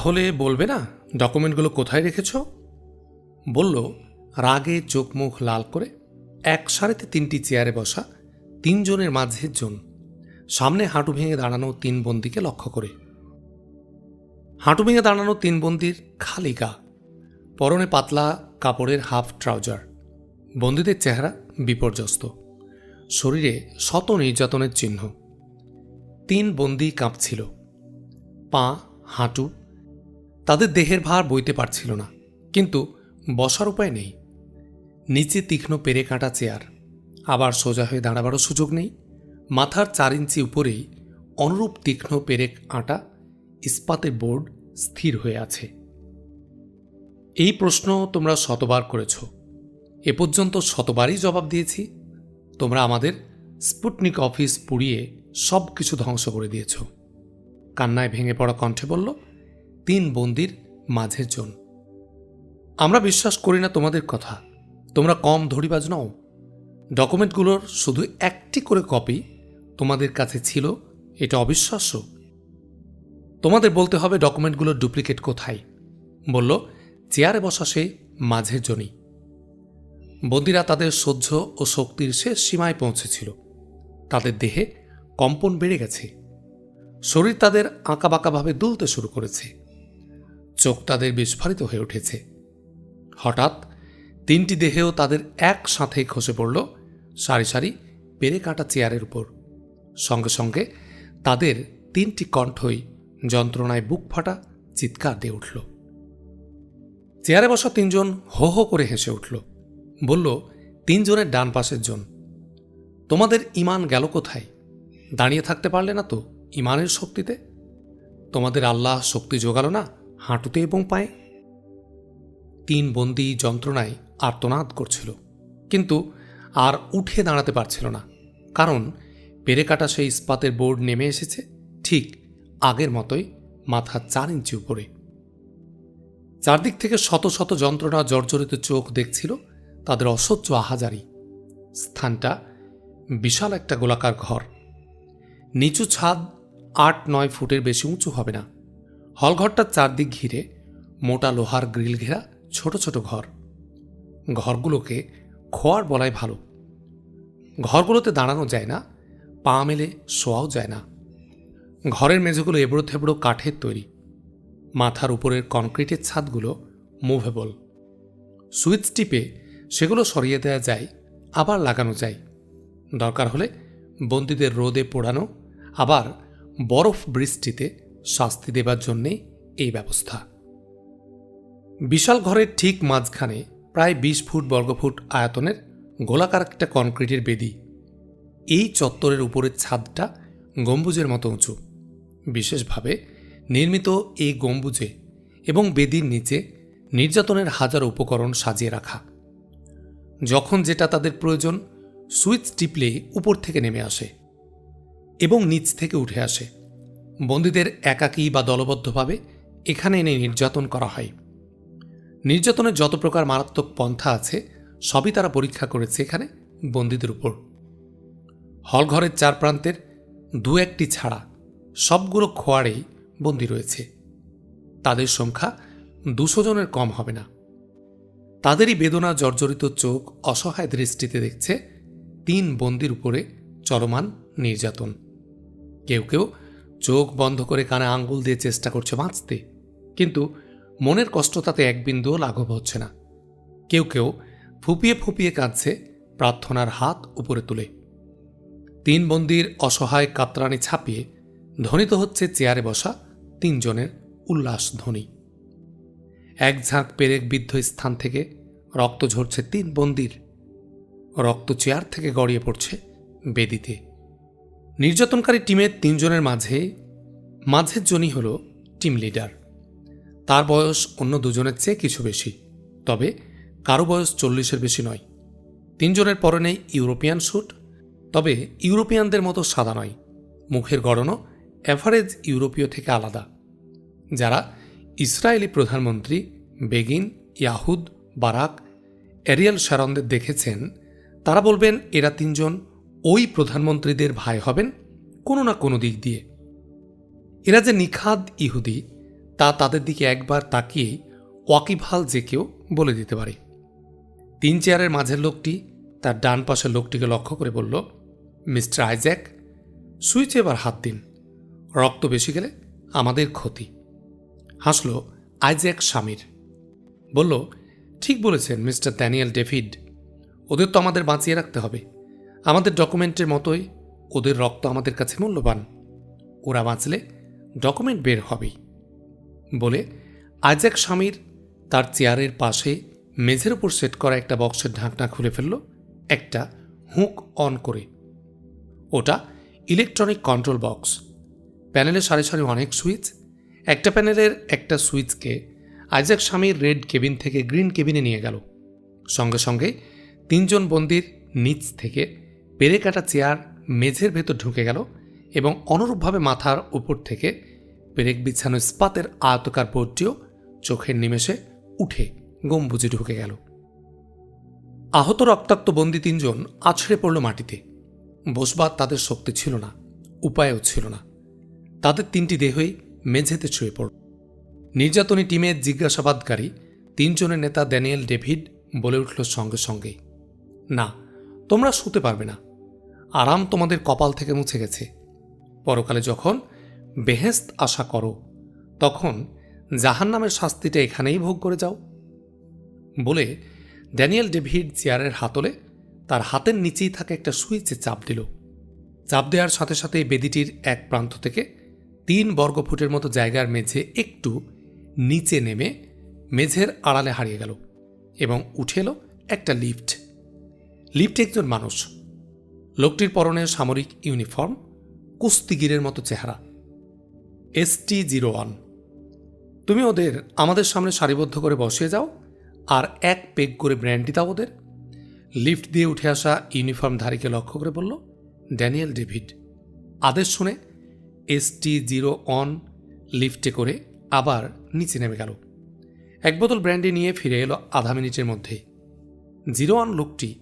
তাহলে বলবে না, ডকুমেন্টগুলো কোথায় রেখেছ? বলল, রাগে চোখ মুখ লাল করে এক সারিতে তিনটি চেয়ারে বসা তিনজনের মাঝে জন। সামনে হাঁটু ভেঙে দাঁড়ানো তিন বন্দিকে লক্ষ্য করে। হাঁটু ভেঙে দাঁড়ানো তিন বন্দির খালি গা, পরনে পাতলা কাপড়ের হাফ ট্রাউজার। বন্দীদের চেহারা বিপর্যস্ত, শরীরে শত নির্যাতনের চিহ্ন। তিন বন্দি কাঁপছিল, পা, হাঁটু তাদের দেহের ভার বইতে পারছিল না, কিন্তু বসার উপায় নেই। নিচে তীক্ষ্ণ পেরে কাটা চেয়ার, আবার সোজা হয়ে দাঁড়াবারও সুযোগ নেই। মাথার চার ইঞ্চি উপরেই অনুরূপ তীক্ষ্ণ পেরেক আটা ইস্পাতের বোর্ড স্থির হয়ে আছে। এই প্রশ্ন তোমরা শতবার করেছ। এ পর্যন্ত শতবারই জবাব দিয়েছি। তোমরা আমাদের স্পুটনিক অফিস পুড়িয়ে সব কিছু ধ্বংস করে দিয়েছ। কান্নায় ভেঙে পড়া কণ্ঠে বলল তিন বন্দির মাঝের জন। আমরা বিশ্বাস করি না তোমাদের কথা। তোমরা কম ধরিবাজ নও। ডকুমেন্টগুলোর শুধু একটি করে কপি তোমাদের কাছে ছিল, এটা অবিশ্বাস্য। তোমাদের বলতে হবে ডকুমেন্টগুলোর ডুপ্লিকেট কোথায়। বলল, চেয়ারে বসা সে মাঝের জনই। বন্দিরা তাদের সহ্য ও শক্তির শেষ সীমায় পৌঁছেছিল। তাদের দেহে কম্পন বেড়ে গেছে। শরীর তাদের আঁকাবাঁকাভাবে দুলতে শুরু করেছে। চোখ তাদের বিস্ফারিত হয়ে উঠেছে। হঠাৎ তিনটি দেহেও তাদের একসাথে খসে পড়ল সারি সারি পেরে কাটা চেয়ারের উপর। সঙ্গে সঙ্গে তাদের তিনটি কণ্ঠই যন্ত্রণায় বুক ফাটা চিৎকার দিয়ে উঠল। চেয়ারে বসা তিনজন হো হো করে হেসে উঠল। বলল, তিনজনের ডান পাশের জন। তোমাদের ইমান গেল কোথায়? দাঁড়িয়ে থাকতে পারলে না তো ইমানের শক্তিতে? তোমাদের আল্লাহ শক্তি জোগালো না? হাঁটুতে এবং পায়ে। তিন বন্দি যন্ত্রণায় আর্তনাদ করছিল, কিন্তু আর উঠে দাঁড়াতে পারছিল না, কারণ পেরে কাটা সেই ইস্পাতের বোর্ড নেমে এসেছে ঠিক আগের মতোই মাথা চার ইঞ্চি উপরে। চারদিক থেকে শত শত যন্ত্রণা জর্জরিত চোখ দেখছিল তাদের অসহ্য আহাজারি। স্থানটা বিশাল একটা গোলাকার ঘর। নিচু ছাদ আট নয় ফুটের বেশি উঁচু হবে না। হলঘরটার চারদিক ঘিরে মোটা লোহার গ্রিল ঘেরা ছোট ছোট ঘর। ঘরগুলোকে খোয়ার বলাই ভালো। ঘরগুলোতে দাঁড়ানো যায় না, পা মেলে শোয়াও যায় না। ঘরের মেঝেগুলো এবড়ো থেবড়ো কাঠের তৈরি। মাথার উপরের কনক্রিটের ছাদগুলো মুভেবল সুইচ টিপে সেগুলো সরিয়ে দেওয়া যায়, আবার লাগানো যায়। দরকার হলে বন্দীদের রোদে পোড়ানো, আবার বরফ বৃষ্টিতে শাস্তি দেবার জন্যে এই ব্যবস্থা। বিশাল ঘরের ঠিক মাঝখানে প্রায় বিশ ফুট বর্গফুট আয়তনের গোলাকার একটা কনক্রিটের বেদি। এই চত্বরের উপরের ছাদটা গম্বুজের মতো উঁচু। বিশেষভাবে নির্মিত এই গম্বুজে এবং বেদির নিচে নির্যাতনের হাজার উপকরণ সাজিয়ে রাখা। যখন যেটা তাদের প্রয়োজন, সুইচ টিপলে উপর থেকে নেমে আসে এবং নিচ থেকে উঠে আসে। বন্দীদের একাকী বা দলবদ্ধভাবে এখানে এনে নির্যাতন করা হয়। নির্যাতনের যত প্রকার মারাত্মক পন্থা আছে, সবই তারা পরীক্ষা করেছে এখানে বন্দীদের উপর। হলঘরের চার প্রান্তের দু একটি ছাড়া সবগুলো খোয়ারেই বন্দী রয়েছে। তাদের সংখ্যা দুশো জনের কম হবে না। তাদেরই বেদনা, জর্জরিত চোখ, অসহায় দৃষ্টিতে দেখছে তিন বন্দির উপরে চলমান নির্যাতন। কেউ কেউ চোখ বন্ধ করে কানে আঙ্গুল দিয়ে চেষ্টা করছে বাঁচতে। কিন্তু মনের কষ্ট তাতে এক বিন্দুও লাঘব হচ্ছে না। কেউ কেউ ফুপিয়ে ফুপিয়ে কাঁদছে প্রার্থনার হাত উপরে তুলে। তিন বন্দির অসহায় কাতরানি ছাপিয়ে ধ্বনিত হচ্ছে চেয়ারে বসা তিনজনের উল্লাস ধ্বনি। এক ঝাঁক পেরেক বিদ্ধ স্থান থেকে রক্ত ঝরছে তিন বন্দির। রক্ত চেয়ার থেকে গড়িয়ে পড়ছে বেদিতে। নির্যাতনকারী টিমের তিনজনের মাঝে মাঝের জনই হল টিম লিডার। তার বয়স অন্য দুজনের চেয়ে কিছু বেশি, তবে কারও বয়স চল্লিশের বেশি নয়। তিনজনের পরনেই ইউরোপিয়ান স্যুট, তবে ইউরোপিয়ানদের মতো সাদা নয়। মুখের গড়নও অ্যাভারেজ ইউরোপীয় থেকে আলাদা। যারা ইসরায়েলি প্রধানমন্ত্রী বেগিন ইয়াহুদ বারাক, এরিয়াল শারনদের দেখেছেন, তারা বলবেন, এরা তিনজন ওই প্রধানমন্ত্রীদের ভাই হবেন কোনো না কোনো দিক দিয়ে। এরা যে নিখাদ ইহুদি, তা তাদের দিকে একবার তাকিয়েই ওয়াকিভাল যে কেউ বলে দিতে পারে। তিন চেয়ারের মাঝের লোকটি তার ডান পাশের লোকটিকে লক্ষ্য করে বলল, মিস্টার আইজ্যাক, সুইচে এবার হাত দিন। রক্ত বেশি গেলে আমাদের ক্ষতি। হাসল আইজ্যাক স্বামীর। বলল, ঠিক বলেছেন মিস্টার ড্যানিয়েল ডেভিড। ওদের তো আমাদের বাঁচিয়ে রাখতে হবে। আমাদের ডকুমেন্টের মতোই ওদের রক্ত আমাদের কাছে মূল্যবান। ওরা বাঁচলে ডকুমেন্ট বের হবেই বলে আইজ্যাক স্বামীর তার চেয়ারের পাশে মেঝের উপর সেট করা একটা বক্সের ঢাকনা খুলে ফেলল, একটা হুক অন করে। ওটা ইলেকট্রনিক কন্ট্রোল বক্স। প্যানেলে সারি সারি অনেক সুইচ, একটা প্যানেলের একটা সুইচকে আইজ্যাক স্বামীর রেড কেবিন থেকে গ্রিন কেবিনে নিয়ে গেল। সঙ্গে সঙ্গে তিনজন বন্দির নিচ থেকে পেরে কাটা চেয়ার মেঝের ভেতর ঢুকে গেল এবং অনুরূপভাবে মাথার উপর থেকে পেরেক বিছানো ইস্পাতের আয়তকার বোর্ডটিও চোখের নিমেষে উঠে গম্বুজে ঢুকে গেল। আহত রক্তাক্ত বন্দি তিনজন আছড়ে পড়ল মাটিতে। বসবার তাদের শক্তি ছিল না, উপায়ও ছিল না। তাদের তিনটি দেহই মেঝেতে ছুঁয়ে পড়ল। নির্যাতনী টিমের জিজ্ঞাসাবাদকারী তিনজনের নেতা ড্যানিয়েল ডেভিড বলে উঠল সঙ্গে সঙ্গেই, না, তোমরা শুতে পারবে না। আরাম তোমাদের কপাল থেকে মুছে গেছে। পরকালে যখন বেহেস্ত আশা করো, তখন জাহান নামের শাস্তিটা এখানেই ভোগ করে যাও। বলে ড্যানিয়েল ডেভিড চেয়ারের হাতলে তার হাতের নিচেই থাকা একটা সুইচে চাপ দিল। চাপ দেওয়ার সাথে সাথে বেদিটির এক প্রান্ত থেকে তিন বর্গফুটের মতো জায়গার মেঝে একটু নিচে নেমে মেঝের আড়ালে হারিয়ে গেল এবং উঠে এলো একটা লিফট। লিফটে একজন মানুষ। লোকটির পরনে সামরিক ইউনিফর্ম, কুস্তিগিরের মতো চেহারা। ST zero one. তুমি ওদের আমাদের সামনে সারিবদ্ধ করে বসিয়ে যাও আর এক পেগ করে ব্র্যান্ডি দাও ওদের। লিফট দিয়ে উঠে আসা ইউনিফর্মধারীকে লক্ষ্য করে বলল, ড্যানিয়েল ডেভিড, আদেশ শুনে এসটি জিরো অন লিফটে করে আবার নিচে নেমে গেল। এক বোতল ব্র্যান্ডি নিয়ে ফিরে এলো আধা মিনিটের মধ্যেই। জিরো ওয়ান লোকটি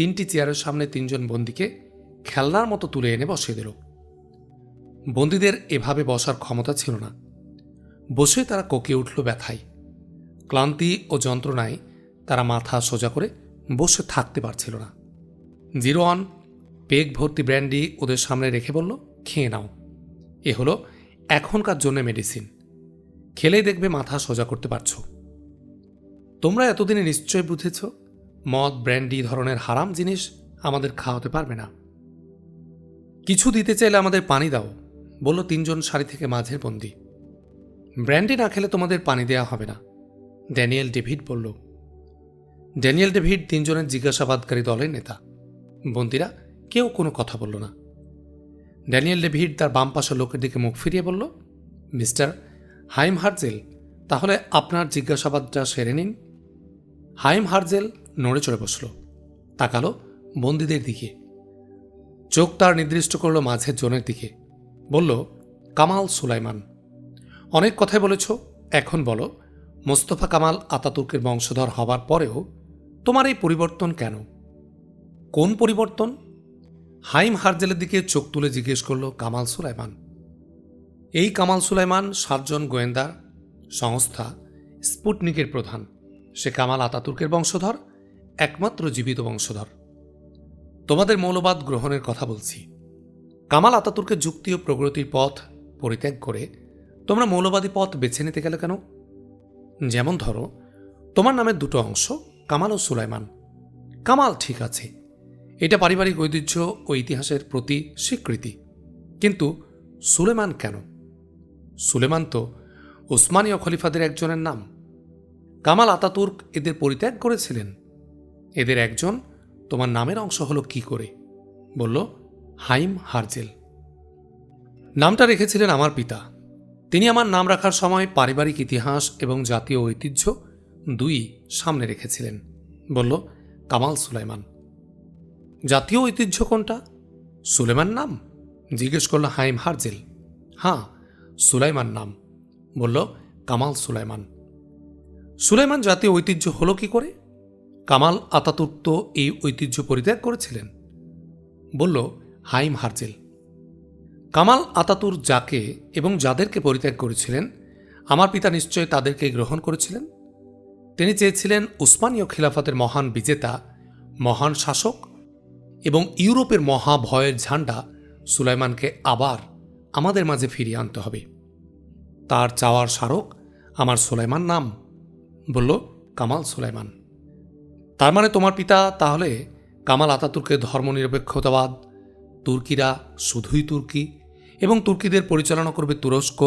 তিনটি চেয়ারের সামনে তিনজন বন্দিকে খেলনার মতো তুলে এনে বসিয়ে দিল। বন্দীদের এভাবে বসার ক্ষমতা ছিল না। বসে তারা কোকে উঠল ব্যথায়। ক্লান্তি ও যন্ত্রণায় তারা মাথা সোজা করে বসে থাকতে পারছিল না। জিরো ওয়ান পেগ ভর্তি ব্র্যান্ডি ওদের সামনে রেখে বলল, খেয়ে নাও। এ হলো এখনকার জন্য মেডিসিন। খেলেই দেখবে মাথা সোজা করতে পারছ। তোমরা এতদিনে নিশ্চয় বুঝেছ মদ ব্র্যান্ডি ধরনের হারাম জিনিস আমাদের খাওয়াতে পারবে না। কিছু দিতে চাইলে আমাদের পানি দাও, বলল তিনজন সারি থেকে মাঝের বন্দি। ব্র্যান্ডি না খেলে তোমাদের পানি দেওয়া হবে না। ড্যানিয়েল ডেভিড বলল, ড্যানিয়েল ডেভিড তিনজনের জিজ্ঞাসাবাদকারী দলের নেতা। বন্দিরা, কেউ কোনো কথা বলল না। ড্যানিয়েল ডেভিড তার বাম পাশের লোকের দিকে মুখ ফিরিয়ে বলল, মিস্টার হাইম হার্জেল তাহলে আপনার জিজ্ঞাসাবাদটা সেরে নিন। হাইম হার্জেল নড়ে চড়ে বসল। তাকালো বন্দীদের দিকে। চোখ তার নির্দিষ্ট করল মাঝের জনের দিকে। বলল, কামাল সুলাইমান, অনেক কথাই বলেছ। এখন বলো, মোস্তফা কামাল আতাতুর্কের বংশধর হবার পরেও তোমার এই পরিবর্তন কেন? কোন পরিবর্তন? হাইম হারজেলের দিকে চোখ তুলে জিজ্ঞেস করল, কামাল সুলাইমান, এই কামাল সুলাইমান সাতজন গোয়েন্দা সংস্থা স্পুটনিকের প্রধান। সে কামাল আতাতুর্কের বংশধর একমাত্র জীবিত বংশধর। তোমাদের মৌলবাদ গ্রহণের কথা বলছি। কামাল আতাতুর্কের যুক্তি ও প্রগতির পথ পরিত্যাগ করে তোমরা মৌলবাদী পথ বেছে নিতে গেলে কেন? যেমন ধরো, তোমার নামের দুটো অংশ কামাল ও সুলাইমান। কামাল ঠিক আছে, এটা পারিবারিক ঐতিহ্য ও ইতিহাসের প্রতি স্বীকৃতি। কিন্তু সুলেমান কেন? সুলেমান তো উসমানীয় খলিফাদের একজনের নাম। কামাল আতাতুর্ক এদের পরিত্যাগ করেছিলেন। এদের একজন, তোমার নামের অংশ হলো কি করে? বলল, হাইম হারজেল। নামটা রেখেছিলেন আমার পিতা। তিনি আমার নাম রাখার সময় পারিবারিক ইতিহাস এবং জাতীয় ঐতিহ্য দুই সামনে রেখেছিলেন। বলল, কামাল সুলাইমান। জাতীয় ঐতিহ্য কোনটা? সুলেমান নাম? জিজ্ঞেস করল, হাইম হারজেল। হ্যাঁ সুলাইমান নাম। বলল, কামাল সুলাইমান। সুলাইমান জাতীয় ঐতিহ্য হলো কি করে? কামাল আতাতুর্ক তো এই ঐতিহ্য পরিত্যাগ করেছিলেন। বলল, হাইম হারজেল, কামাল আতাতুর যাকে এবং যাদেরকে পরিত্যাগ করেছিলেন, আমার পিতা নিশ্চয় তাদেরকে গ্রহণ করেছিলেন? তিনি চেয়েছিলেন উসমানীয় খিলাফতের মহান বিজেতা, মহান শাসক এবং ইউরোপের মহাভয়ের ঝান্ডা সুলাইমানকে আবার আমাদের মাঝে ফিরিয়ে আনতে হবে। তার চাওয়ার স্মারক আমার সুলাইমান নাম, বলল কামাল সুলাইমান। তার মানে তোমার পিতা তাহলে কামাল আতাতুর্কের ধর্মনিরপেক্ষতাবাদ, তুর্কিরা শুধুই তুর্কি এবং তুর্কিদের পরিচালনা করবে তুরস্ক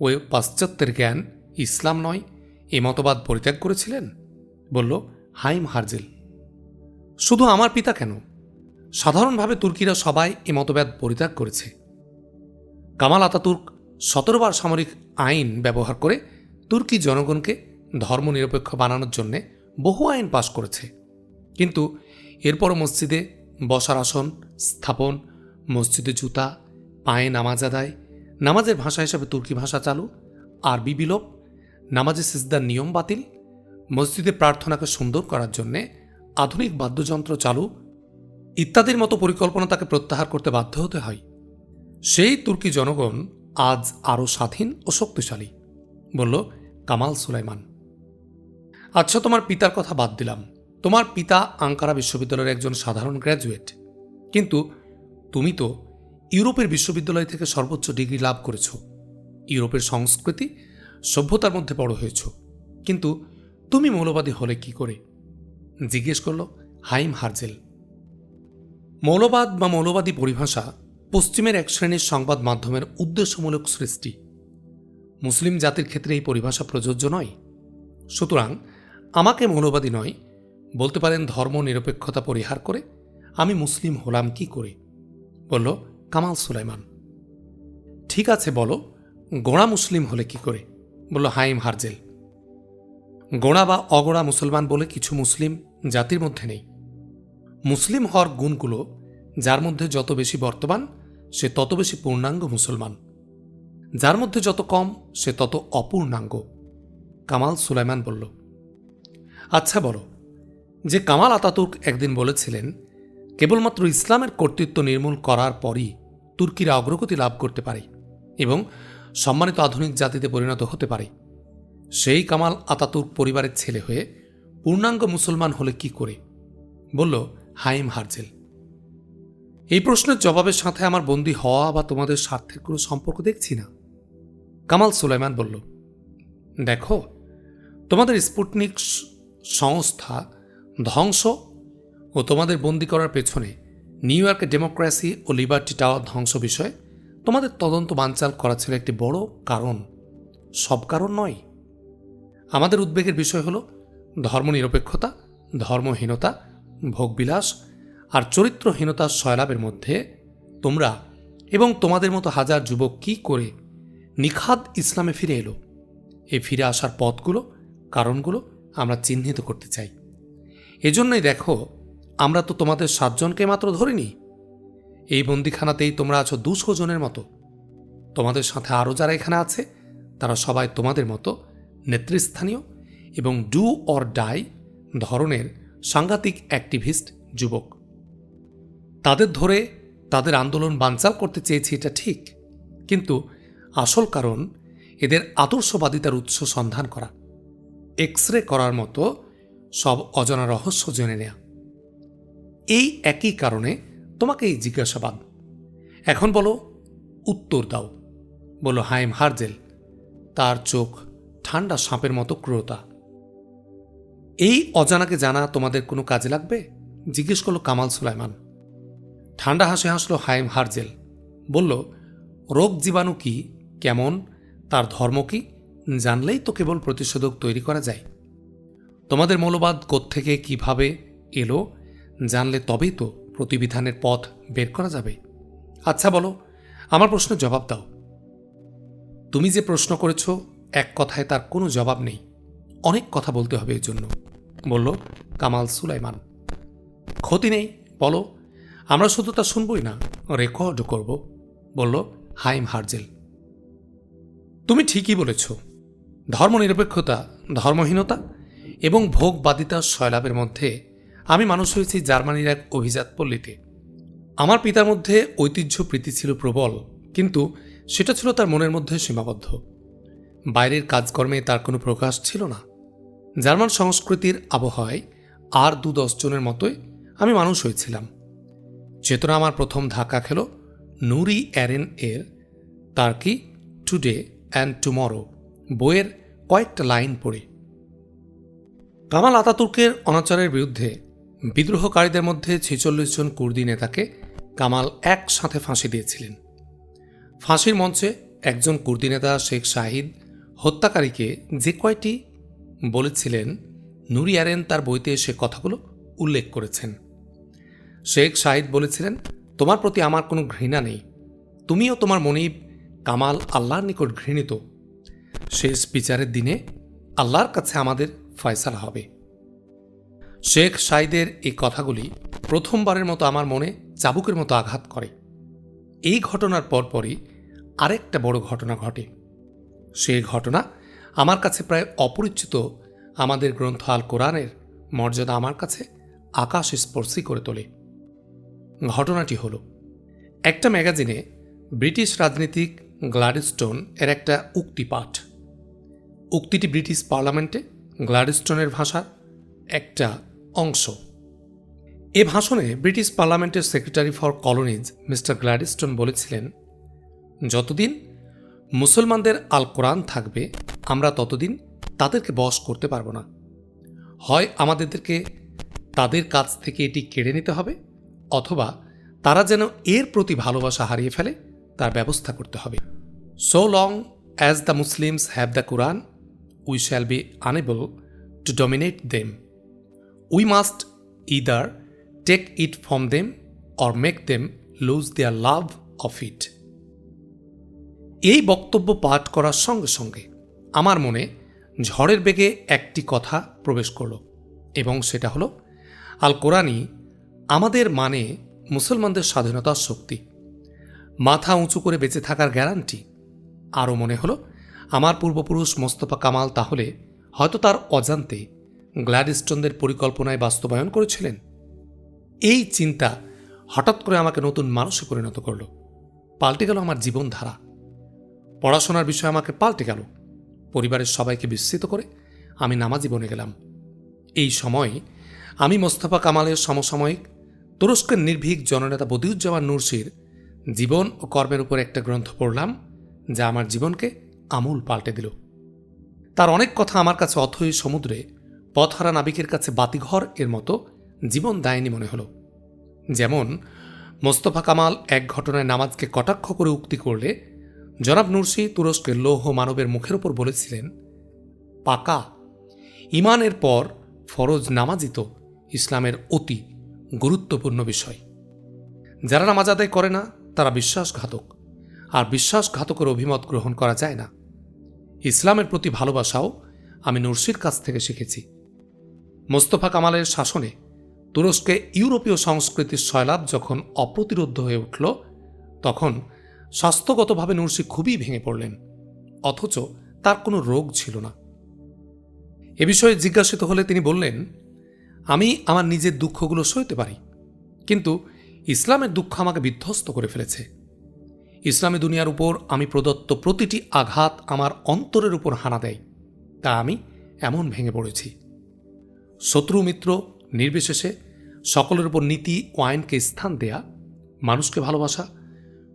ও পাশ্চাত্যের জ্ঞান ইসলাম নয়, এ মতবাদ পরিত্যাগ করেছিলেন? বলল, হাইম হার্জেল। শুধু আমার পিতা কেন? সাধারণভাবে তুর্কিরা সবাই এ মতবাদ পরিত্যাগ করেছে। কামাল আতাতুর্ক সতেরোবার সামরিক আইন ব্যবহার করে তুর্কি জনগণকে ধর্মনিরপেক্ষ বানানোর জন্যে বহু আইন পাশ করেছে। কিন্তু এরপরও মসজিদে বসার আসন, স্থাপন, মসজিদে জুতা, পায়ে নামাজ আদায়, নামাজের ভাষা হিসাবে তুর্কি ভাষা চালু, আরবি বিলোপ, নামাজে সিজদার নিয়ম বাতিল, মসজিদে প্রার্থনাকে সুন্দর করার জন্যে আধুনিক বাদ্যযন্ত্র চালু ইত্যাদির মতো পরিকল্পনা তাকে প্রত্যাহার করতে বাধ্য হতে হয়। সেই তুর্কি জনগণ আজ আরও স্বাধীন ও শক্তিশালী, বলল কামাল সুলাইমান। আচ্ছা তোমার পিতার কথা বাদ দিলাম। তোমার পিতা আঙ্কারা বিশ্ববিদ্যালয়ের একজন সাধারণ গ্র্যাজুয়েট। কিন্তু তুমি তো ইউরোপের বিশ্ববিদ্যালয় থেকে সর্বোচ্চ ডিগ্রি লাভ করেছ। ইউরোপের সংস্কৃতি, সভ্যতার মধ্যে বড় হয়েছ। কিন্তু তুমি মৌলবাদী হলে কি করে? জিজ্ঞেস করল হাইম হার্জেল। মৌলবাদ বা মৌলবাদী পরিভাষা পশ্চিমের এক শ্রেণির সংবাদ মাধ্যমের উদ্দেশ্যমূলক সৃষ্টি। মুসলিম জাতির ক্ষেত্রে এই পরিভাষা প্রযোজ্য নয়। সুতরাং আমাকে মৌলবাদী নয়, বলতে পারেন ধর্ম নিরপেক্ষতা পরিহার করে আমি মুসলিম হলাম কি করে? বলল, কামাল সুলাইমান। ঠিক আছে, বলো, গোড়া মুসলিম হলে কি করে? বলল, হাইম হার্জেল। গোড়া বা অগোড়া মুসলমান বলে কিছু মুসলিম জাতির মধ্যে নেই। মুসলিম হওয়ার গুণগুলো, যার মধ্যে যত বেশি বর্তমান, সে তত বেশি পূর্ণাঙ্গ মুসলমান। যার মধ্যে যত কম, সে তত অপূর্ণাঙ্গ। কামাল সুলাইমান বলল আচ্ছা বলো, যে কামাল আতাতুর্ক একদিন বলেছিলেন, কেবলমাত্র ইসলামের কর্তৃত্ব নির্মূল করার পরই তুর্কিরা অগ্রগতি লাভ করতে পারে এবং সম্মানিত আধুনিক জাতিতে পরিণত হতে পারে। সেই কামাল আতাতুর্ক পরিবারের ছেলে হয়ে পূর্ণাঙ্গ মুসলমান হলে কি করে? বলল, হাইম হার্জেল। এই প্রশ্নের জবাবের সাথে আমার বন্দী হওয়া বা তোমাদের স্বার্থের কোনো সম্পর্ক দেখছি না। কামাল সুলাইমান বলল, দেখো, তোমাদের স্পুটনিক সংস্থা ধ্বংস ও তোমাদের বন্দি করার পেছনে নিউ ইয়র্কের ডেমোক্রেসি ও লিবার্টি টাওয়ার ধ্বংস বিষয়ে তোমাদের তদন্ত বানচাল করা ছিল একটি বড় কারণ। সব কারণ নয়। আমাদের উদ্বেগের বিষয় হল ধর্মনিরপেক্ষতা, ধর্মহীনতা, ভোগবিলাস আর চরিত্রহীনতার সয়লাভের মধ্যে তোমরা এবং তোমাদের মতো হাজার যুবক কি করে নিখাদ ইসলামে ফিরে এলো? এই ফিরে আসার পথগুলো, কারণগুলো আমরা চিহ্নিত করতে চাই। এজন্যই দেখো, আমরা তো তোমাদের সাতজনকে মাত্র ধরিনি। এই বন্দিখানাতেই তোমরা আছো দুশো জনের মতো। তোমাদের সাথে আরও যারা এখানে আছে, তারা সবাই তোমাদের মতো নেতৃস্থানীয় এবং ডু অর ডাই ধরনের সাংঘাতিক অ্যাক্টিভিস্ট যুবক। তাদের ধরে তাদের আন্দোলন বানচাল করতে চেয়েছি এটা ঠিক, কিন্তু আসল কারণ এদের আদর্শবাদিতার উৎস সন্ধান করা। এক্স রে করার মতো সব অজানা রহস্য জেনে নেয়া। এই একই কারণে তোমাকে এই জিজ্ঞাসাবাদ। এখন বলো, উত্তর দাও। বলো হাইম হার্জেল তার চোখ ঠান্ডা সাপের মতো ক্রোতা এই অজানাকে জানা তোমাদের কোনো কাজে লাগবে? জিজ্ঞেস করল কামাল সুলাইমান। ঠান্ডা হাসে হাসলো হাইম হার্জেল বলল, রোগ জীবাণু কি? কেমন? তার ধর্ম কি? জানলেই তো কেবল প্রতিষেধক তৈরি করা যায়। তোমাদের মৌলবাদ কোত্থেকে, কীভাবে এলো, জানলে তবেই তো প্রতিবিধানের পথ বের করা যাবে। আচ্ছা বলো, আমার প্রশ্নের জবাব দাও। তুমি যে প্রশ্ন করেছ, এক কথায় তার কোনো জবাব নেই। অনেক কথা বলতে হবে এর জন্য, বলল কামাল সুলাইমান। ক্ষতি নেই, বলো, আমরা শুধু তা শুনবই না, রেকর্ডও করব, বলল হাইম হার্জেল। তুমি ঠিকই বলেছ ধর্মনিরপেক্ষতা, ধর্মহীনতা এবং ভোগবাদিতার শয়লাভের মধ্যে আমি মানুষ হয়েছি জার্মানির এক অভিজাত পল্লীতে। আমার পিতার মধ্যে ঐতিহ্য, প্রীতি ছিল প্রবল, কিন্তু সেটা ছিল তার মনের মধ্যে সীমাবদ্ধ। বাইরের কাজকর্মে তার কোনো প্রকাশ ছিল না। জার্মান সংস্কৃতির আবহাওয়ায় আর দু দশজনের মতোই আমি মানুষ হয়েছিলাম। চেতনা আমার প্রথম ধাক্কা খেল, নুরি অ্যারেন এর, তার কি টুডে অ্যান্ড টুমরো বইয়ের কয়েকটা লাইন পড়ে। কামাল আতাতুর্কের অনাচারের বিরুদ্ধে বিদ্রোহকারীদের মধ্যে ছেচল্লিশ জন কুর্দি নেতাকে কামাল একসাথে ফাঁসি দিয়েছিলেন। ফাঁসির মঞ্চে একজন কুর্দি নেতা শেখ শাহিদ হত্যাকারীকে যে কয়টি বলেছিলেন, নুরি আরেন তার বইতে সে কথাগুলো উল্লেখ করেছেন। শেখ শাহিদ বলেছিলেন, তোমার প্রতি আমার কোনো ঘৃণা নেই। তুমিও তোমার মনিব কামাল আল্লাহর নিকট ঘৃণিত। শেষ বিচারের দিনে আল্লাহর কাছে আমাদের ফয়সালা হবে। শেখ সাইদের এই কথাগুলি প্রথমবারের মতো আমার মনে চাবুকের মতো আঘাত করে। এই ঘটনার পরপরই আরেকটা বড় ঘটনা ঘটে। সেই ঘটনা আমার কাছে প্রায় অপরিচিত আমাদের গ্রন্থ আল কোরআনের মর্যাদা আমার কাছে আকাশ স্পর্শী করে তোলে। ঘটনাটি হল, একটা ম্যাগাজিনে ব্রিটিশ রাজনীতিক গ্লাডিস্টোন এর একটা উক্তি পাঠ। উক্তিটি ব্রিটিশ পার্লামেন্টে গ্লাডিস্টোনের ভাষার একটা অংশ। এ ভাষণে ব্রিটিশ পার্লামেন্টের secretary for colonies mister Gladstone বলেছিলেন, যতদিন মুসলমানদের আল কোরআন থাকবে, আমরা ততদিন তাদেরকে বশ করতে পারব না। হয় আমাদেরকে তাদের কাছ থেকে এটি কেড়ে নিতে হবে, অথবা তারা যেন এর প্রতি ভালোবাসা হারিয়ে ফেলে, তার ব্যবস্থা করতে হবে। So long as the Muslims have the Quran we shall be unable to dominate them we must either take it from them or make them lose their love of it এই বক্তব্য পাঠ করার সঙ্গে সঙ্গে আমার মনে ঝড়ের বেগে একটি কথা প্রবেশ করল, এবং সেটা হলো, আল কোরআনই আমাদের মানে মুসলমানদের স্বাধীনতার শক্তি। মাথা উঁচু করে বেঁচে থাকার গ্যারান্টি, আরও মনে হলো আমার পূর্বপুরুষ মোস্তফা কামাল তাহলে হয়তো তার অজান্তে গ্ল্যাডিস্টনদের পরিকল্পনায় বাস্তবায়ন করেছিলেন? এই চিন্তা হঠাৎ করে আমাকে নতুন মানুষে পরিণত করল। পাল্টে গেল আমার জীবনধারা। পড়াশোনার বিষয় আমাকে পাল্টে গেল। পরিবারের সবাইকে বিস্মিত করে আমি নামাজি বনে গেলাম। এই সময় আমি মোস্তফা কামালের সমসাময়িক তুরস্কের নির্ভীক জননেতা বদিউজ্জামান নুরসির জীবন ও কর্মের উপর একটা গ্রন্থ পড়লাম, যা আমার জীবনকে আমূল পাল্টে দিল। তার অনেক কথা আমার কাছে অথই সমুদ্রে পথহারা নাবিকের কাছে বাতিঘর এর মতো জীবন দায়নি মনে হলো। যেমন, মোস্তফা কামাল এক ঘটনায় নামাজকে কটাক্ষ করে উক্তি করলে জনাব নুরসি তুরস্কের লৌহ মানবের মুখের ওপর বলেছিলেন, পাকা ইমানের পর ফরজ নামাজিত ইসলামের অতি গুরুত্বপূর্ণ বিষয়। যারা নামাজ আদায় করে না, তারা বিশ্বাসঘাতক। আর বিশ্বাসঘাতকের অভিমত গ্রহণ করা যায় না। ইসলামের প্রতি ভালোবাসাও আমি নুরসির কাছ থেকে শিখেছি। মোস্তফা কামালের শাসনে তুরস্কে ইউরোপীয় সংস্কৃতির সয়লাভ যখন অপ্রতিরোধ হয়ে উঠল, তখন স্বাস্থ্যগতভাবে নুরসি খুবই ভেঙে পড়লেন, অথচ তার কোনো রোগ ছিল না। এ বিষয়ে জিজ্ঞাসিত হলে তিনি বললেন, আমি আমার নিজের দুঃখগুলো সইতে পারি, কিন্তু ইসলামের দুঃখ আমাকে বিধ্বস্ত করে ফেলেছে। ইসলামী দুনিয়ার উপর আমি প্রদত্ত প্রতিটি আঘাত আমার অন্তরের উপর হানা দেয়। তা আমি এমন ভেঙে পড়েছি। শত্রু মিত্র নির্বিশেষে সকলের উপর নীতি ও আইনকে স্থান দেয়া, মানুষকে ভালোবাসা,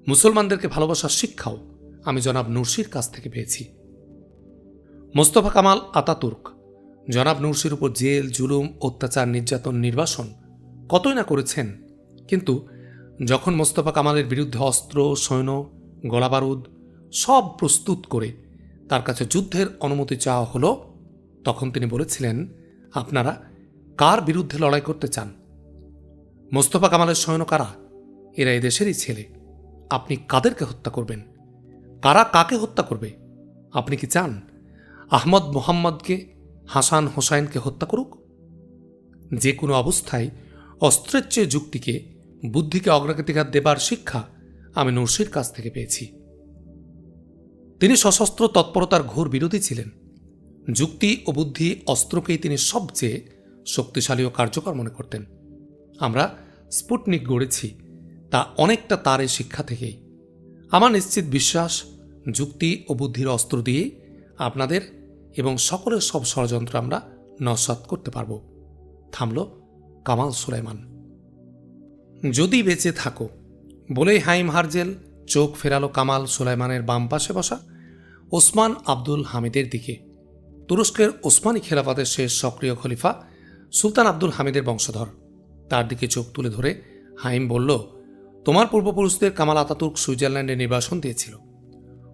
মুসলমানদেরকে ভালোবাসার শিক্ষাও আমি জনাব নুরসির কাছ থেকে পেয়েছি। মোস্তফা কামাল আতাতুর্ক, জনাব নুরসির উপর জেল, জুলুম, অত্যাচার, নির্যাতন, নির্বাসন কতই না করেছেন, কিন্তু যখন মোস্তফা কামালের বিরুদ্ধে অস্ত্র, সৈন্য, গোলাবারুদ সব প্রস্তুত করে তার কাছে যুদ্ধের অনুমতি চাওয়া হলো, তখন তিনি বলেছিলেন, আপনারা কার বিরুদ্ধে লড়াই করতে চান? মোস্তফা কামালের সৈন্য কারা? এরা এদেশেরই ছেলে। আপনি কাদেরকে হত্যা করবেন? কারা কাকে হত্যা করবে? আপনি কি চান আহমদ মোহাম্মদকে, হাসান হোসাইনকে হত্যা করুক? যে কোনো অবস্থায় অস্ত্রের চেয়ে যুক্তিকে বুদ্ধিকে অগ্রাধিকার দেবার শিক্ষা আমি নরসির কাছ থেকে পেয়েছি। তিনি সশস্ত্র তৎপরতার ঘোর বিরোধী ছিলেন। যুক্তি ও বুদ্ধি অস্ত্রকেই তিনি সবচেয়ে শক্তিশালী ও কার্যকর মনে করতেন। আমরা স্পুটনিক গড়েছি, তা অনেকটা তার এই শিক্ষা থেকেই। আমার নিশ্চিত বিশ্বাস, যুক্তি ও বুদ্ধির অস্ত্র দিয়ে আপনাদের এবং সকলের সব ষড়যন্ত্র আমরা নস্বাত করতে পারব। থামল কামাল সুলাইমান। যদি বেঁচে থাকো বলেই হাইম হারজেল চোখ ফেরালো কামাল সুলাইমানের বাম পাশে বসা ওসমান আব্দুল হামিদের দিকে। তুরস্কের ওসমানী খেলাফতের শেষ সক্রিয় খলিফা সুলতান আব্দুল হামিদের বংশধর। তার দিকে চোখ তুলে ধরে হাইম বলল, তোমার পূর্বপুরুষদের কামাল আতাতুর্ক সুইজারল্যান্ডে নির্বাসন দিয়েছিল।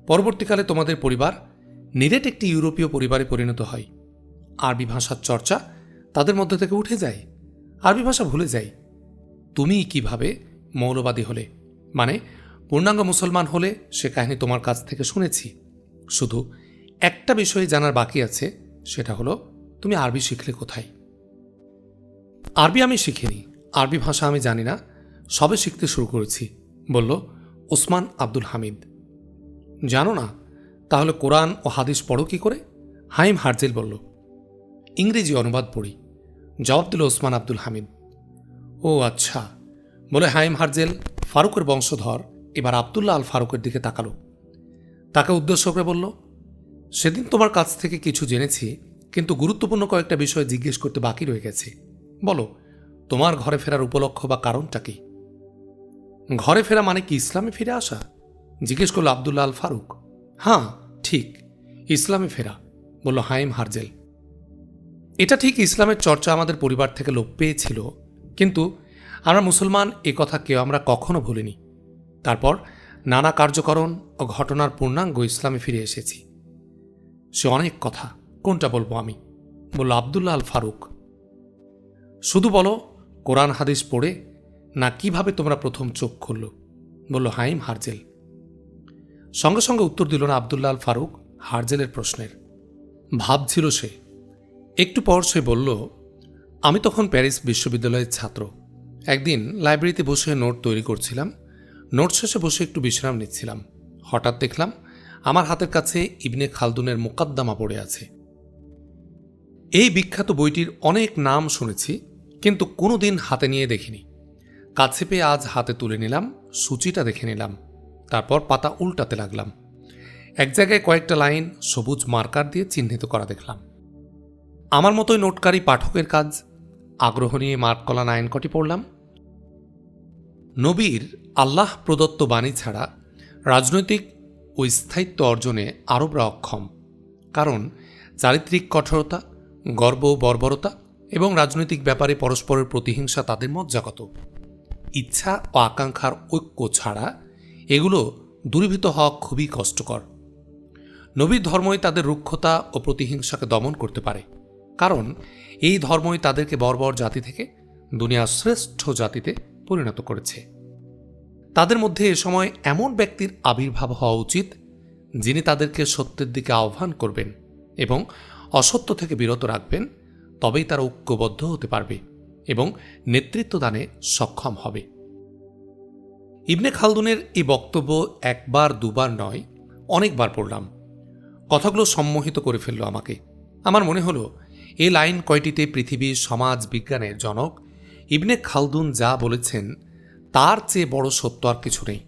পরবর্তীকালে তোমাদের পরিবার নিরেট একটি ইউরোপীয় পরিবারে পরিণত হয়। আরবি ভাষার চর্চা তাদের মধ্যে থেকে উঠে যায়, আরবি ভাষা ভুলে যায়। তুমি কীভাবে মৌলবাদী হলে? মানে পূর্ণাঙ্গ মুসলমান হলে সে কাহিনী তোমার কাছ থেকে শুনেছি। শুধু একটা বিষয়ে জানার বাকি আছে, সেটা হলো, তুমি আরবি শিখলে কোথায়? আরবি আমি শিখিনি, আরবি ভাষা আমি জানি না, সবে শিখতে শুরু করেছি, বলল ওসমান আব্দুল হামিদ। জানো না, তাহলে কোরআন ও হাদিস পড়ো কি করে? হাইম হারজেল বলল, ইংরেজি অনুবাদ পড়ি। জবাব দিল ওসমান আব্দুল হামিদ। ও আচ্ছা। বলে হাইম হারজেল, ফারুকের বংশধর, এবার আবদুল্লাহ আল ফারুকের দিকে তাকালো। তাকে উদ্দেশ্য করে বলল, সেদিন তোমার কাছ থেকে কিছু জেনেছি, কিন্তু গুরুত্বপূর্ণ কয়েকটা বিষয় জিজ্ঞেস করতে বাকি রয়ে গেছে। বলো, তোমার ঘরে ফেরার উপলক্ষ বা কারণটা কি? ঘরে ফেরা মানে কি, ইসলামে ফিরে আসা? জিজ্ঞেস করল আবদুল্লাহ আল ফারুক হ্যাঁ ঠিক, ইসলামে ফেরা, বলল হাইম হারজেল। এটা ঠিক, ইসলামের চর্চা আমাদের পরিবার থেকে লোপ পেয়েছিল কিন্তু আমরা মুসলমান এ কথা কেউ আমরা কখনো ভুলিনি। তারপর নানা কার্যকরণ ও ঘটনার পূর্ণাঙ্গ ইসলামে ফিরে এসেছি। সে অনেক কথা, কোনটা বলব আমি? বলল আবদুল্লাহ আল ফারুক শুধু বলো, কোরআন হাদিস পড়ে না কীভাবে তোমরা প্রথম চোখ খুলল? বলল, হাইম হারজেল। সঙ্গে সঙ্গে উত্তর দিল না আবদুল্লাহ আল ফারুক হারজেলের প্রশ্নের। ভাবছিল সে। একটু পর সে বলল আমি তখন প্যারিস বিশ্ববিদ্যালয়ের ছাত্র। একদিন লাইব্রেরিতে বসে নোট তৈরি করছিলাম। নোট শেষে বসে একটু বিশ্রাম নিচ্ছিলাম। হঠাৎ দেখলাম আমার হাতের কাছে ইবনে খালদুনের মোকাদ্দামা পড়ে আছে। এই বিখ্যাত বইটির অনেক নাম শুনেছি, কিন্তু কোনো দিন হাতে নিয়ে দেখিনি। কাছে পেয়ে আজ হাতে তুলে নিলাম, সূচিটা দেখে নিলাম, তারপর পাতা উল্টাতে লাগলাম। এক জায়গায় কয়েকটা লাইন সবুজ মার্কার দিয়ে চিহ্নিত করা দেখলাম। আমার মতোই নোটকারী পাঠকের কাজ আগ্রহ নিয়ে মার্কলা নাইন কটি পড়লাম। নবীর আল্লাহ প্রদত্ত বাণী ছাড়া রাজনৈতিক ও স্থায়িত্ব অর্জনে আরবরা অক্ষম, কারণ চারিত্রিক কঠোরতা, গর্ব বর্বরতা এবং রাজনৈতিক ব্যাপারে পরস্পরের প্রতিহিংসা তাদের মজ্জাগত। ইচ্ছা ও আকাঙ্ক্ষার ঐক্য ছাড়া এগুলো দূরীভূত হওয়া খুবই কষ্টকর। নবীর ধর্মই তাদের রুক্ষতা ও প্রতিহিংসাকে দমন করতে পারে। কারণ এই ধর্মই তাদেরকে বর্বর জাতি থেকে, দুনিয়ার শ্রেষ্ঠ জাতিতে পরিণত করেছে। তাদের মধ্যে এ সময় এমন ব্যক্তির আবির্ভাব হওয়া উচিত, যিনি তাদেরকে সত্যের দিকে আহ্বান করবেন এবং অসত্য থেকে বিরত রাখবেন, তবেই তারা ঐক্যবদ্ধ হতে পারবে এবং নেতৃত্ব দানে সক্ষম হবে। ইবনে খালদুনের এই বক্তব্য একবার, দুবার নয়, অনেকবার পড়লাম। কথাগুলো সম্মোহিত করে ফেলল আমাকে। আমার মনে হলো এই লাইন কয়টিতে পৃথিবীর সমাজ বিজ্ঞানের জনক? ইবনে খালদুন যা বলেছেন, তার চেয়ে বড় সত্য আর কিছু নেই।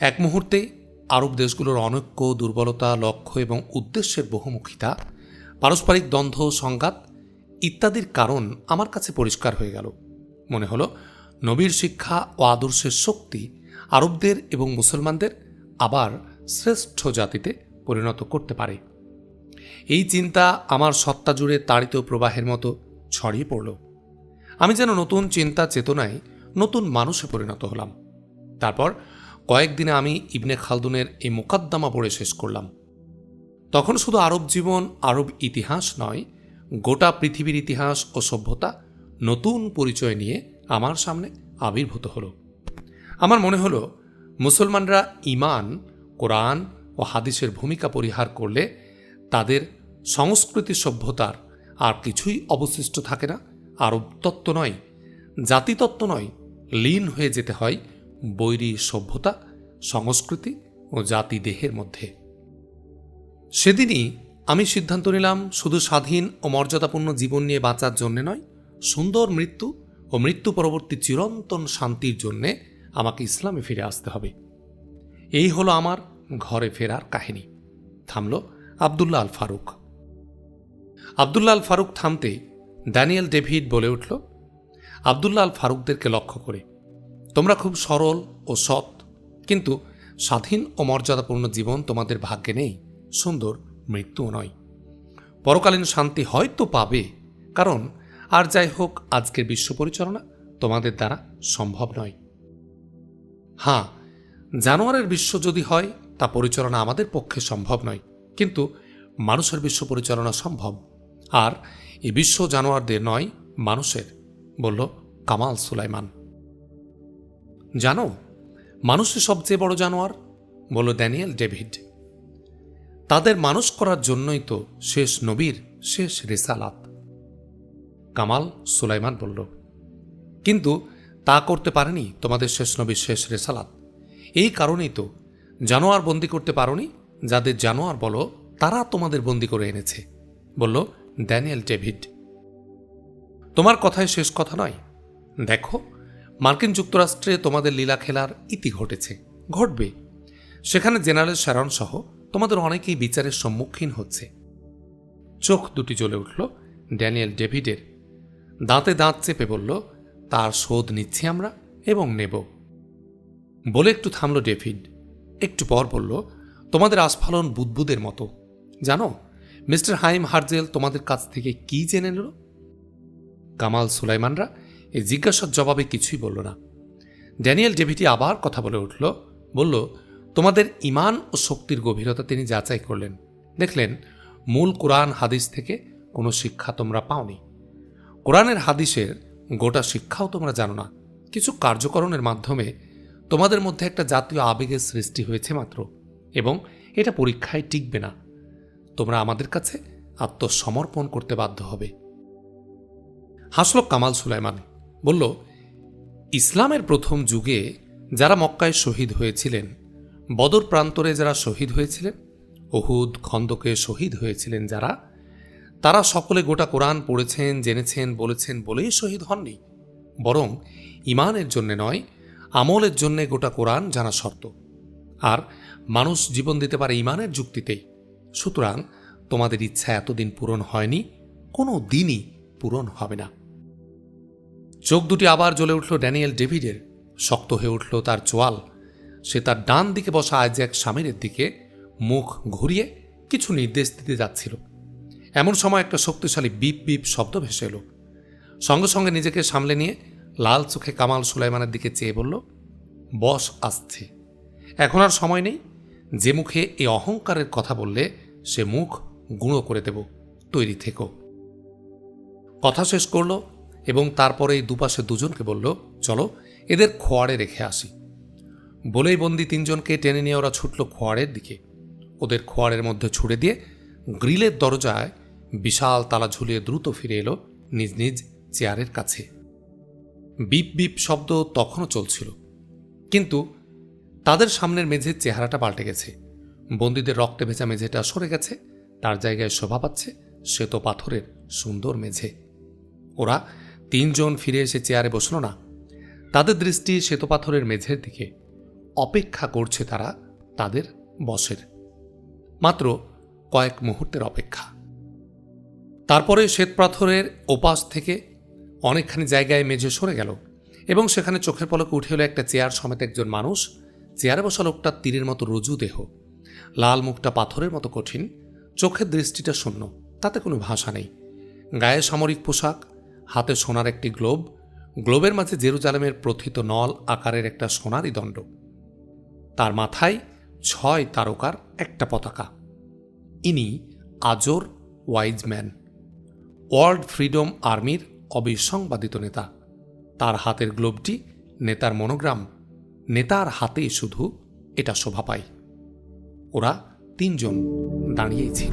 এক মুহূর্তে আরব দেশগুলোর অনৈক্য, দুর্বলতা, লক্ষ্য এবং উদ্দেশ্যের বহুমুখিতা, পারস্পরিক দ্বন্দ্ব, সংঘাত ইত্যাদির কারণ আমার কাছে পরিষ্কার হয়ে গেল। মনে হলো, নবীর শিক্ষা ও আদর্শের শক্তি আরবদের এবং মুসলমানদের আবার শ্রেষ্ঠ জাতিতে পরিণত করতে পারে। এই চিন্তা আমার সত্তা জুড়ে তাড়িত প্রবাহের মতো ছড়িয়ে পড়ল। আমি যেন নতুন চিন্তা চেতনায় নতুন মানুষে পরিণত হলাম। তারপর কয়েকদিনে আমি ইবনে খালদুনের এই মোকাদ্দমা পড়ে শেষ করলাম। তখন শুধু আরব জীবন, আরব ইতিহাস নয়, গোটা পৃথিবীর ইতিহাস ও সভ্যতা নতুন পরিচয় নিয়ে আমার সামনে আবির্ভূত হলো। আমার মনে হলো, মুসলমানরা ইমান কোরআন ও হাদিসের ভূমিকা পরিহার করলে তাদের সংস্কৃতি সভ্যতার আর কিছুই অবশিষ্ট থাকে না। আরব তত্ত্ব নয় জাতিতত্ত্ব নয়, লীন হয়ে যেতে হয় বৈরী সভ্যতা, সংস্কৃতি ও জাতি দেহের মধ্যে। সেদিনই আমি সিদ্ধান্ত নিলাম, শুধু স্বাধীন ও মর্যাদাপূর্ণ জীবন নিয়ে বাঁচার জন্যে নয়, সুন্দর মৃত্যু ও মৃত্যু পরবর্তী চিরন্তন শান্তির জন্যে আমাকে ইসলামে ফিরে আসতে হবে। এই হলো আমার ঘরে ফেরার কাহিনী। থামল আবদুল্লাহ আল ফারুক। আবদুল্লাহ আল ফারুক থামতে ড্যানিয়েল ডেভিড বলে উঠল, আবদুল্লাহ আল ফারুকদেরকে লক্ষ্য করে। তোমরা খুব সরল ও সৎ, কিন্তু স্বাধীন ও মর্যাদাপূর্ণ জীবন তোমাদের ভাগ্যে নেই, সুন্দর মৃত্যুও নয়। পরকালীন শান্তি হয়তো পাবে, কারণ আর যাই হোক, আজকের বিশ্ব পরিচালনা তোমাদের দ্বারা সম্ভব নয়। হ্যাঁ জানোয়ারের বিশ্ব যদি হয়, তা পরিচালনা আমাদের পক্ষে সম্ভব নয়। কিন্তু মানুষের বিশ্ব পরিচালনা সম্ভব। আর এই বিশ্ব জানোয়ারদের নয়, মানুষের, বলল কামাল সুলাইমান। জানো মানুষের সবচেয়ে বড় জানোয়ার, বলল ড্যানিয়েল ডেভিড। তাদের মানুষ করার জন্যই তো শেষ নবীর শেষ রেসালাত। কামাল সুলাইমান বলল, কিন্তু তা করতে পারেনি তোমাদের শেষ নবীর শেষ রেসালাত। এই কারণেই তো জানোয়ার বন্দি করতে পারোনি যাদের জানোয়ার বলো, তারা তোমাদের বন্দি করে এনেছে। বলল, ড্যানিয়েল ডেভিড, তোমার কথায় শেষ কথা নয়। দেখো, মার্কিন যুক্তরাষ্ট্রে তোমাদের লীলা খেলার ইতি ঘটেছে, ঘটবে। সেখানে জেনারেল শ্যারন সহ তোমাদের অনেকেই বিচারের সম্মুখীন হচ্ছে। চোখ দুটি জ্বলে উঠল, ড্যানিয়েল ডেভিডের। দাঁতে দাঁত চেপে বলল, তার শোধ নিচ্ছি আমরা এবং নেব। বলে একটু থামল ডেভিড। একটু পর বলল তোমাদের আস্ফালন বুদবুদের মতো। জানো, মিস্টার হাইম হার্জেল তোমাদের কাছ থেকে কি জেনে নিল? কামাল সুলাইমানরা এই জিজ্ঞাসার জবাবে কিছুই বলল না। ড্যানিয়েল ডেভিটি আবার কথা বলে উঠল, বলল, তোমাদের ইমান ও শক্তির গভীরতা তিনি যাচাই করলেন। দেখলেন, মূল কোরআন হাদিস থেকে কোনো শিক্ষা তোমরা পাওনি। কোরআনের হাদিসের গোটা শিক্ষাও তোমরা জানো না। কিছু কার্যকরণের মাধ্যমে তোমাদের মধ্যে একটা জাতীয় আবেগের সৃষ্টি হয়েছে মাত্র। এবং এটা পরীক্ষায় টিকবে না। তোমরা আমাদের কাছে আত্মসমর্পণ করতে বাধ্য হবে। হাসল কামাল সুলাইমান, বলল, ইসলামের প্রথম যুগে যারা মক্কায় শহীদ হয়েছিলেন, বদর প্রান্তরে যারা শহীদ হয়েছিলেন, ওহুদ খন্দকে শহীদ হয়েছিলেন যারা, তারা সকলে গোটা কোরআন পড়েছেন, জেনেছেন, বলেছেন বলেই শহীদ হননি। বরং ইমানের জন্যে নয়, আমলের জন্যে গোটা কোরআন জানা শর্ত। আর মানুষ জীবন দিতে পারে ইমানের যুক্তিতেই। সুতরাং তোমাদের ইচ্ছা এতদিন পূরণ হয়নি, কোনো দিনই পূরণ হবে না। চোখ দুটি আবার জ্বলে উঠল ড্যানিয়েল ডেভিডের। শক্ত হয়ে উঠল তার চোয়াল। সে তার ডান দিকে বসা আইজ্যাক স্বামীরের দিকে মুখ ঘুরিয়ে কিছু নির্দেশ দিতে যাচ্ছিল। এমন সময় একটা শক্তিশালী বিপ বিপ শব্দ ভেসে এলো। সঙ্গে সঙ্গে নিজেকে সামলে নিয়ে লাল চোখে কামাল সুলাইমানের দিকে চেয়ে বলল, বস, আসছে। এখন আর সময় নেই যে মুখে এ অহংকারের কথা বললে, সে মুখ গুঁড়ো করে দেব, তৈরি থেকো। কথা শেষ করল এবং তারপরে দুপাশে দুজনকে বলল, চলো, এদের খোয়াড়ে রেখে আসি। বলেই বন্দি তিনজনকে টেনে নিয়ে ওরা ছুটল খোয়াড়ের দিকে। ওদের খোয়াড়ের মধ্যে ছুড়ে দিয়ে গ্রিলের দরজায় বিশাল তালা ঝুলিয়ে দ্রুত ফিরে এলো নিজ নিজ চেয়ারের কাছে। বিপ বিপ শব্দ তখনও চলছিল। কিন্তু তাদের সামনের মেঝের চেহারাটা পাল্টে গেছে। বন্দীদের রক্তে ভেজা মেঝেটা সরে গেছে, তার জায়গায় শোভা পাচ্ছে শ্বেত পাথরের সুন্দর মেঝে। ওরা তিনজন ফিরে এসে চেয়ারে বসল না। তাদের দৃষ্টি শ্বেতপাথরের মেঝের দিকে। অপেক্ষা করছে তারা তাদের বসের। মাত্র কয়েক মুহূর্তের অপেক্ষা। তারপরে শ্বেতপাথরের ওপাশ থেকে অনেকখানি জায়গায় মেঝে সরে গেল এবং সেখানে চোখের পলকে উঠে এলো একটা চেয়ার সমেত একজন মানুষ চেয়ারে বসা লোকটা তীরের মতো রুজু দেহ। লাল মুখটা পাথরের মতো কঠিন, চোখের দৃষ্টিটা শূন্য, তাতে কোনো ভাষা নেই। গায়ে সামরিক পোশাক, হাতে সোনার একটি গ্লোব, গ্লোবের মাঝে জেরুজালেমের প্রথিত নল আকারের একটা সোনারি দণ্ড। তার মাথায় ছয় তারকার একটা পতাকা। ইনি আজর ওয়াইজম্যান ওয়ার্ল্ড ফ্রিডম আর্মির অবিসংবাদিত নেতা। তার হাতের গ্লোবটি নেতার মনোগ্রাম নেতার হাতে শুধু এটা শোভা পায়। ওরা তিনজন দাঁড়িয়েই ছিল।